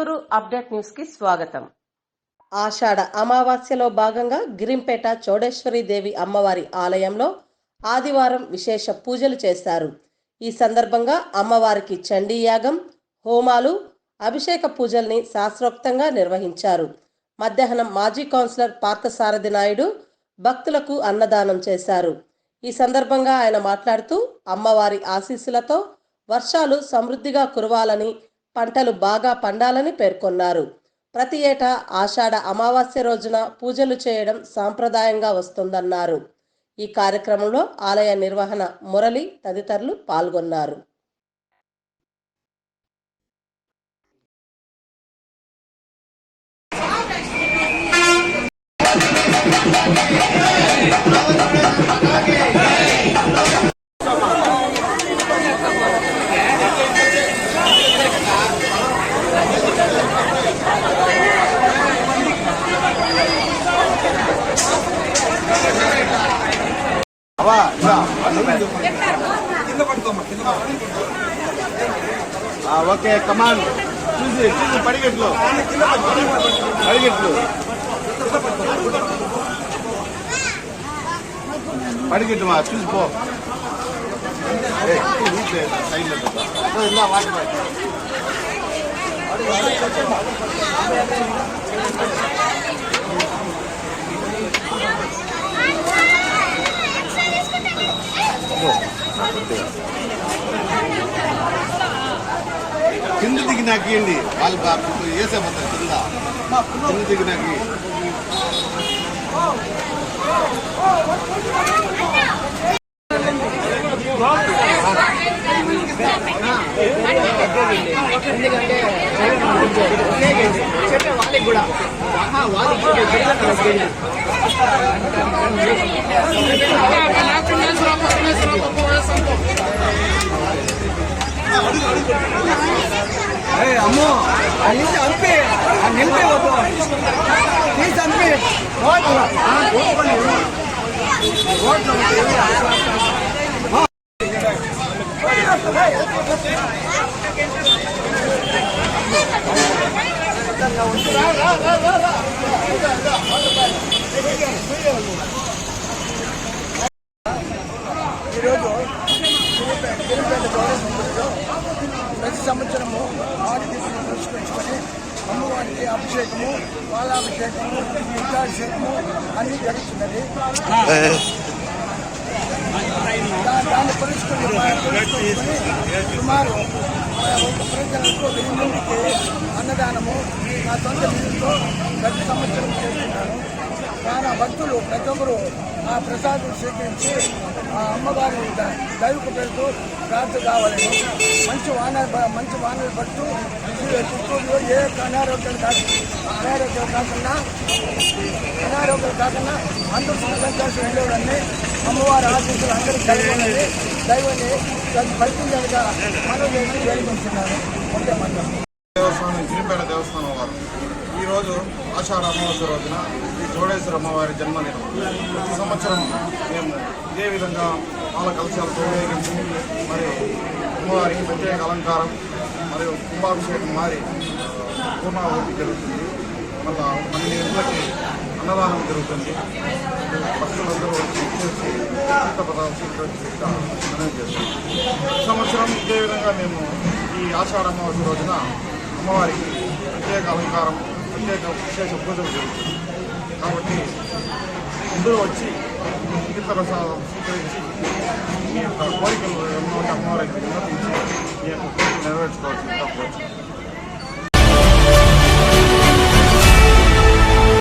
Chittoor update న్యూస్కి స్వాగతం. ఆషాఢ అమావాస్యలో భాగంగా గిరింపేట చౌడేశ్వరి దేవి అమ్మవారి ఆలయంలో ఆదివారం విశేష పూజలు చేశారు. ఈ సందర్భంగా అమ్మవారికి చండీ యాగం హోమాలు అభిషేక పూజల్ని శాస్త్రోక్తంగా నిర్వహించారు. మధ్యాహ్నం మాజీ కౌన్సిలర్ పార్థసారథి నాయుడు భక్తులకు అన్నదానం చేశారు. ఈ సందర్భంగా ఆయన మాట్లాడుతూ అమ్మవారి ఆశీస్సులతో వర్షాలు సమృద్ధిగా కురవాలని పంటలు బాగా పండాలని పేర్కొన్నారు. ప్రతి ఏటా ఆషాఢ అమావాస్య రోజున పూజలు చేయడం సాంప్రదాయంగా వస్తుందన్నారు. ఈ కార్యక్రమంలో ఆలయ నిర్వహణ మురళి తదితరులు పాల్గొన్నారు. అవా ఇలా కింద పడుకోమ్మా కింద ఓకే కమాన్ చూసి చూసి పడిగట్లు పడిగట్లు పడిగట్టు మా చూసి పో ఏయ్, నాకు ఇవ్వండి వాళ్ళు బాగా మొత్తం కింద కింద దిగి నాకు ఇవ్వు. వాళ్ళకి కూడా వాళ్ళకి కూడా అమ్మో. అల్లించి నుంచి అంపి ఆ వద్దు. తీసి అంపి ఓట్లు ఓట్లు అభిషేకము పాలాభిషేకము రుద్రాభిషేకము అన్ని జరుగుతున్నది. దాన్ని పురస్కరించుకొని సుమారు ప్రజలకు వెయ్యి మందికి అన్నదానము నా సొంత నిధులతో ప్రతి సంవత్సరం చేస్తున్నాను. చాలా భక్తులు ప్రతి ఒక్కరు ఆ ప్రసాదం స్వీకరించి ఆ అమ్మవారిని దైవ పేరుతో పెడుతూ ప్రార్థన కావాలని మంచి వాన మంచి వానలు పట్టు చిత్తూరులో ఏ అనారోగ్యం కాదు అనారోగ్యం కాకుండా అనారోగ్యం కాకుండా అందరూ సంతోషం ఉండేవాడిని అమ్మవారి ఆశీస్సులు అందరికీ కలిగి దైవాన్ని ఫలితంగా మనం చేసి వేడుకుంటున్నాను. ఒకే మందం దేవస్థానం గిరిపేట దేవస్థానం వారు. ఈరోజు ఆషాఢ అమావాస్య రోజున చోడేశ్వర అమ్మవారి జన్మదినం. ప్రతి సంవత్సరం మేము ఇదే విధంగా పాల కలశాలతో ఉపయోగించి మరి అమ్మవారికి ప్రత్యేక అలంకారం మరియు కుంభాభిషేకం మారి పూర్ణాహుతి జరుగుతుంది. మళ్ళా పన్నెండు గంటలకి అన్నదానం జరుగుతుంది. భక్తులందరూ వచ్చి చేసి చేస్తాం. సంవత్సరం ఇదే విధంగా మేము ఈ ఆషాఢ అమావాస్య రోజున అమ్మవారికి ప్రత్యేక అలంకారం ప్రత్యేక విశేష పూజలు జరుగుతుంది. కాబట్టి అందరూ వచ్చి తీర్థ ప్రసాదం స్వీకరించి మీ యొక్క కోరికలు ఎన్నో అమ్మవారికి విన్నపించి మీ యొక్క కోరిక నెరవేర్చుకోవాల్సిందిగా తప్పవచ్చు